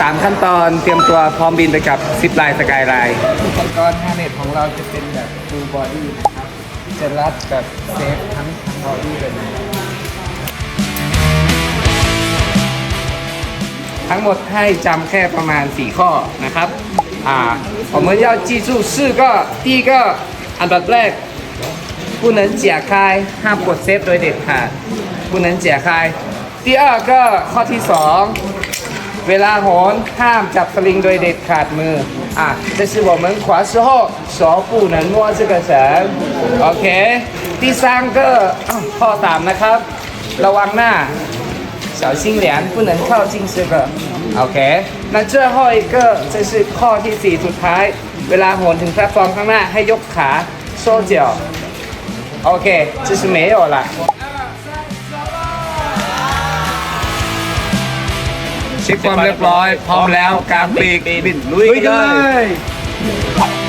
สามขั้นตอนเตรียมตัวพร้อมบินไปกับซิปไลน์สกายไลน์ อุปกรณ์ฮาร์เนตของเราจะเป็นแบบ full body นะครับ จะรัดแบบเซฟทั้งทั้ง body เลยนะ ทั้งหมดให้จำแค่ประมาณ 4 ข้อนะครับ อ่า我们要记住四个第一个อันดับแรก不能解开ห้ามกดเซฟโดยเด็ดขาด不能解开第二个ข้อที่สอง เวลาโหนห้ามจับสลิงโดยเด็ดขาดมือ อ่ะ这是我们滑时候手不能摸这个绳โอเค第三个อ้าวข้อสามนะครับ ระวังหน้า小心脸不能靠近这个，OK。那最后一个这是ข้อที่สี่สุดท้าย เวลาโหนถึงแพลตฟอร์มข้างหน้าให้ยกขาโซ่เจียวโอเค这是没有了 เช็คความเรียบร้อย พร้อมแล้วกลางปีกบินลุยกันเลย